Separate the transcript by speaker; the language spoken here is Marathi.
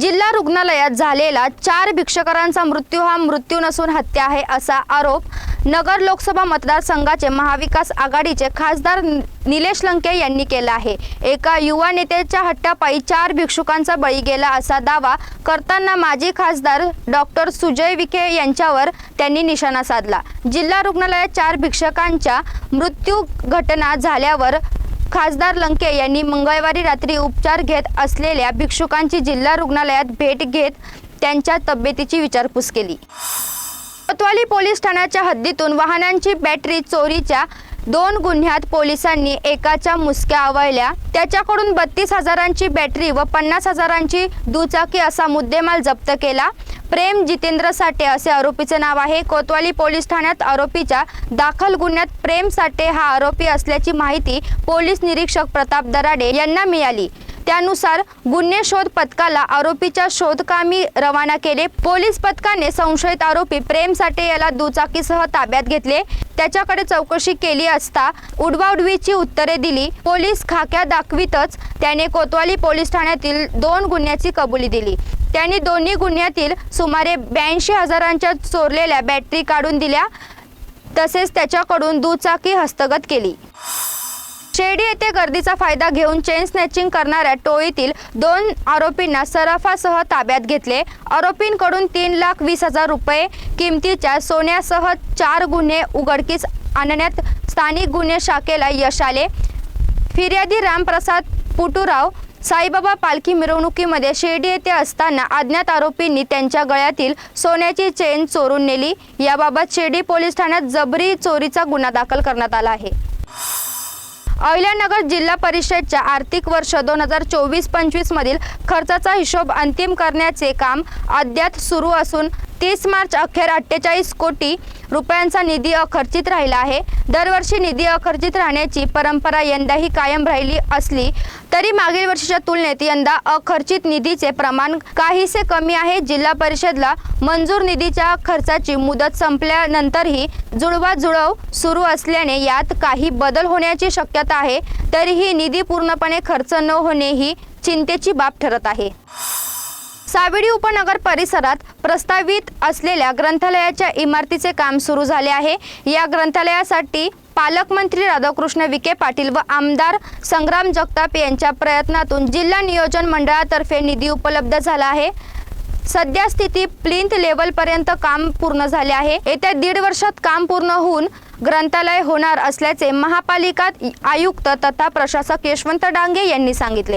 Speaker 1: जिल्हा रुग्णालयात झालेला चार भिक्षकरांचा मृत्यू हा मृत्यू नसून हत्या आहे असा आरोप नगर लोकसभा मतदारसंघाचे महाविकास आघाडीचे खासदार नि- निलेश लंके यांनी केला आहे. एका युवा नेत्याच्या हट्टापायी चार भिक्षुकांचा बळी गेला असा दावा करताना माजी खासदार डॉक्टर सुजय विखे यांच्यावर त्यांनी निशाणा साधला. जिल्हा रुग्णालयात चार भिक्षकांच्या मृत्यू घटना झाल्यावर खासदार लंके यांनी मंगळवारी रात्री उपचार घेत असलेल्या भिक्षुकांची जिल्हा रुग्णालयात भेट घेत त्यांच्या तब्येतीची विचारपूस केली. कोतवाली पोलीस ठाण्याच्या हद्दीतून वाहनांची बॅटरी चोरीच्या दोन गुन्ह्यात पोलिसांनी एकाच्या मुसक्या आवळल्या. त्याच्याकडून बत्तीस हजारांची बॅटरी व पन्नास हजारांची दुचाकी असा मुद्देमाल जप्त केला. प्रेम जितेंद्र साठे असे आरोपीचे नाव आहे. कोतवाली पोलीस ठाण्यात आरोपीच्या दाखल गुन्ह्यात प्रेम साठे हा आरोपी असल्याची माहिती पोलीस निरीक्षक प्रताप दराडे यांना मिळाली. त्यानुसार गुन्हे शोध पथकाला आरोपीच्या शोधकामी रवाना केले. पोलीस पथकाने संशयित आरोपी प्रेम साठे याला दुचाकीसह ताब्यात घेतले. त्याच्याकडे चौकशी केली असता उडवाउडवीची उत्तरे दिली. पोलीस खाक्या दाखवीतच त्याने कोतवाली पोलीस ठाण्यातील दोन गुन्ह्याची कबुली दिली. त्यांनी दोन्ही गुन्ह्यातील सुमारे ब्याऐंशी हजारांच्या चोरलेल्या बॅटरी काढून दिल्या. तसेच त्याच्याकडून दुचाकी हस्तगत केली. शेडी येथे गर्दीचा फायदा घेऊन चेन स्नॅचिंग करणाऱ्या टोळीतील दोन आरोपींना सराफासह ताब्यात घेतले. आरोपींकडून तीन लाख वीस हजार रुपये किमतीच्या सोन्यासह चार गुन्हे उघडकीस आणण्यात स्थानिक गुन्हे शाखेला यश आले. फिर्यादी रामप्रसाद पुटुराव साईबाबा पालखी मिरवणुकीमध्ये शिर्डी येथे असताना अज्ञात आरोपींनी त्यांच्या गळ्यातील सोन्याची चेन चोरून नेली. याबाबत शिर्डी पोलीस ठाण्यात जबरी चोरीचा गुन्हा दाखल करण्यात आला आहे. अहिल्यानगर जिल्हा परिषदच्या आर्थिक वर्ष दोन हजार चोवीस पंचवीस मधील खर्चाचा हिशोब अंतिम करण्याचे काम अद्याप सुरू असून तीस मार्च अखेर अठ्ठेचाळीस कोटी रुपयांचा निधी अखर्चित राहिला आहे. दरवर्षी निधी अखर्चित राहण्याची परंपरा यंदाही कायम राहिली असली तरी मागील वर्षीच्या तुलनेत यंदा अखर्चित निधीचे प्रमाण काहीसे कमी आहे. जिल्हा परिषदला मंजूर निधीच्या खर्चाची मुदत संपल्यानंतरही जुळवाजुळव सुरू असल्याने यात काही बदल होण्याची शक्यता आहे. तरीही निधी पूर्णपणे खर्च न होणे ही चिंतेची बाब ठरत आहे. सावेडी उपनगर परिसरात प्रस्तावित असलेल्या ग्रंथालयाच्या इमारतीचे काम सुरू झाले आहे. या ग्रंथालयासाठी पालकमंत्री राधाकृष्ण विखे पाटील व आमदार संग्राम जगताप यांच्या प्रयत्नातून जिल्हा नियोजन मंडळातर्फे निधी उपलब्ध झाला आहे. सध्या स्थिती प्लिंथ लेवलपर्यंत काम पूर्ण झाले आहे. येत्या दीड वर्षात काम पूर्ण होऊन ग्रंथालय होणार असल्याचे महापालिका आयुक्त तथा प्रशासक यशवंत डांगे यांनी सांगितले.